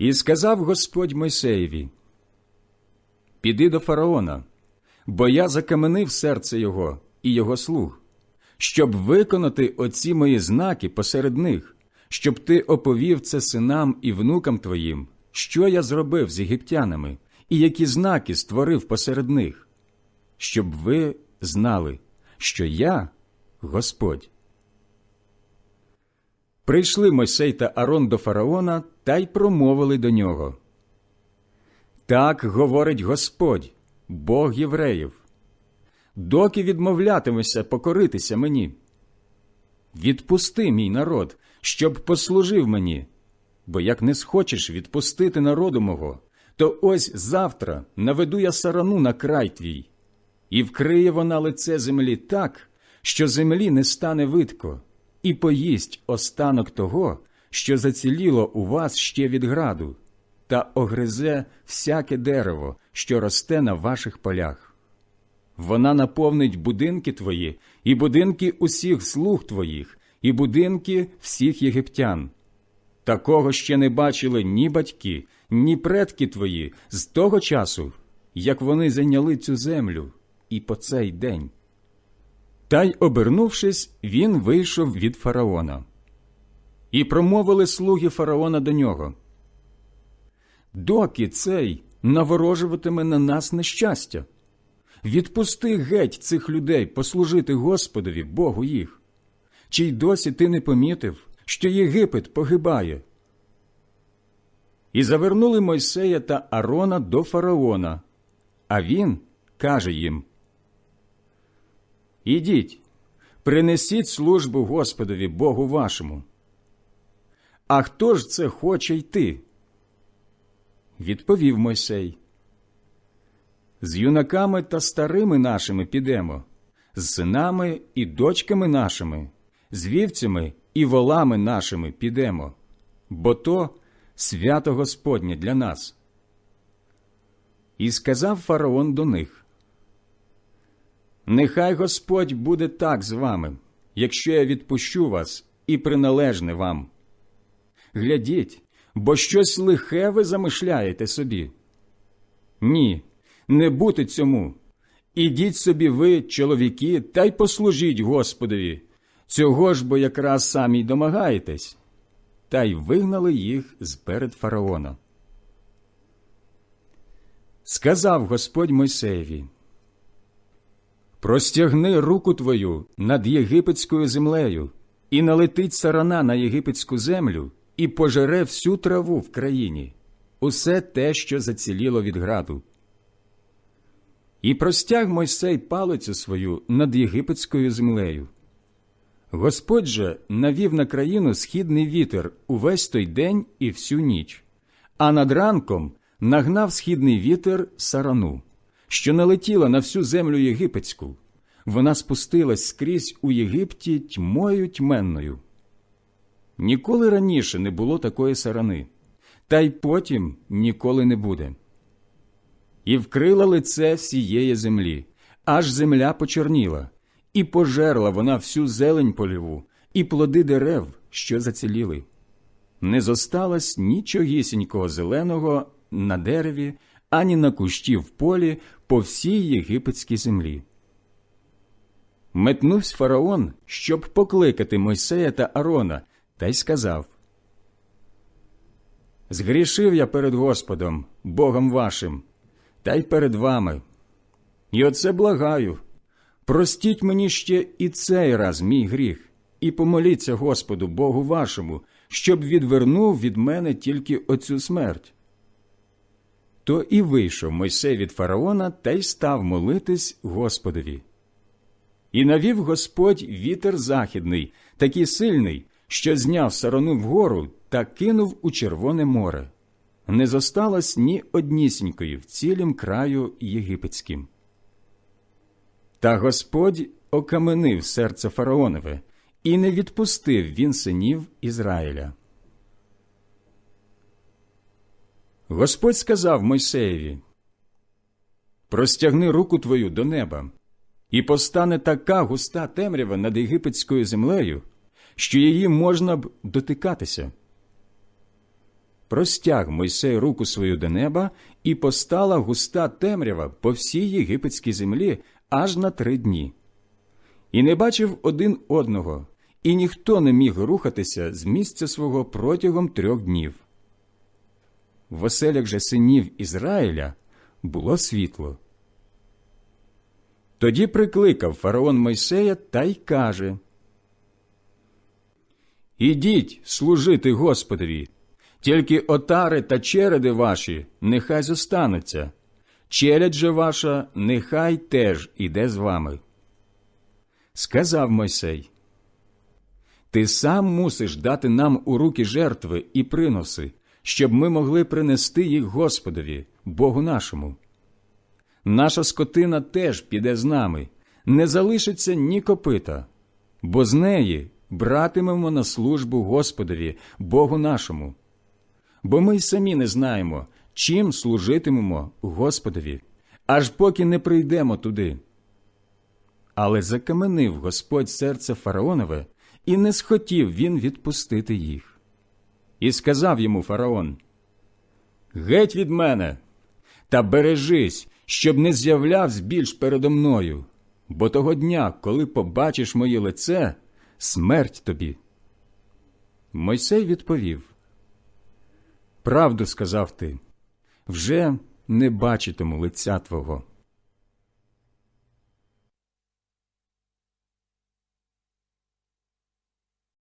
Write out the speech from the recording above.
І сказав Господь Мойсеєві: Піди до фараона, бо я закаменив серце його і його слуг, щоб виконати оці мої знаки посеред них, щоб ти оповів це синам і внукам твоїм, що я зробив з єгиптянами, і які знаки створив посеред них, щоб ви знали, що я Господь. Прийшли Мойсей та Арон до фараона та й промовили до нього. Так говорить Господь, Бог євреїв. Доки відмовлятимешся покоритися мені. Відпусти мій народ, щоб послужив мені, бо як не схочеш відпустити народу мого, то ось завтра наведу я сарану на край твій, і вкриє вона лице землі так, що землі не стане видко, і поїсть останок того, що заціліло у вас ще від граду, та огризе всяке дерево, що росте на ваших полях. Вона наповнить будинки твої, і будинки усіх слуг твоїх, і будинки всіх єгиптян. Такого ще не бачили ні батьки, ні предки твої з того часу, як вони зайняли цю землю, і по цей день. Та й, обернувшись, він вийшов від фараона. І промовили слуги фараона до нього. Доки цей наворожуватиме на нас нещастя? Відпусти геть цих людей послужити Господові, Богу їх. Чи й досі ти не помітив, що Єгипет погибає? І завернули Мойсея та Арона до фараона, а він каже їм Ідіть, принесіть службу Господові Богу вашому. А хто ж це хоче йти? Відповів Мойсей. З юнаками та старими нашими підемо, з синами і дочками нашими, з вівцями і волами нашими підемо, бо то свято Господнє для нас. І сказав фараон до них Нехай Господь буде так з вами, якщо я відпущу вас і приналежне вам. Глядіть, бо щось лихе ви замишляєте собі. Ні, не бути цьому. Ідіть собі ви, чоловіки, та й послужіть Господові. Цього ж бо якраз самі й домагаєтесь. Та й вигнали їх з перед фараона. Сказав Господь Мойсеєві Простягни руку твою над єгипетською землею, і налетить сарана на єгипетську землю, і пожере всю траву в країні, усе те, що заціліло від граду. І простяг Мойсей палицю свою над єгипетською землею. Господь же навів на країну східний вітер увесь той день і всю ніч, а над ранком нагнав східний вітер сарану що налетіла на всю землю єгипетську, вона спустилась скрізь у Єгипті тьмою тьменною. Ніколи раніше не було такої сарани, та й потім ніколи не буде. І вкрила лице всієї землі, аж земля почорніла, і пожерла вона всю зелень поліву, і плоди дерев, що заціліли. Не зосталось нічогісінького зеленого на дереві, ані на кущі в полі по всій єгипетській землі. Метнувся фараон, щоб покликати Мойсея та Арона, та й сказав Згрішив я перед Господом, Богом вашим, та й перед вами. І оце благаю. Простіть мені ще і цей раз мій гріх, і помоліться Господу Богу вашому, щоб відвернув від мене тільки оцю смерть. То і вийшов Мойсей від фараона та й став молитись Господові. І навів Господь вітер західний, такий сильний, що зняв сарану вгору та кинув у Червоне море. Не зосталось ні однісінької в цілім краю єгипетським. Та Господь окаменив серце фараонове, і не відпустив він синів Ізраїля. Господь сказав Мойсеєві Простягни руку твою до неба, і постане така густа темрява над єгипетською землею, що її можна б дотикатися. простяг Мойсей руку свою до неба, і постала густа темрява по всій єгипетській землі аж на три дні. І не бачив один одного, і ніхто не міг рухатися з місця свого протягом трьох днів. В оселях же синів Ізраїля було світло. Тоді прикликав фараон Мойсея та й каже Ідіть служити Господові, тільки отари та череди ваші нехай зостануться, челядь же ваша нехай теж іде з вами. Сказав Мойсей, Ти сам мусиш дати нам у руки жертви і приноси, щоб ми могли принести їх Господові, Богу нашому. Наша скотина теж піде з нами, не залишиться ні копита, бо з неї братимемо на службу Господові, Богу нашому. Бо ми й самі не знаємо, чим служитимемо Господові, аж поки не прийдемо туди. Але закаменив Господь серце фараонове, і не схотів він відпустити їх. І сказав йому фараон: Геть від мене, та бережись, щоб не з'являвся більш передо мною, бо того дня, коли побачиш моє лице, смерть тобі. Мойсей відповів: Правду сказав ти, вже не бачитиму лиця твого.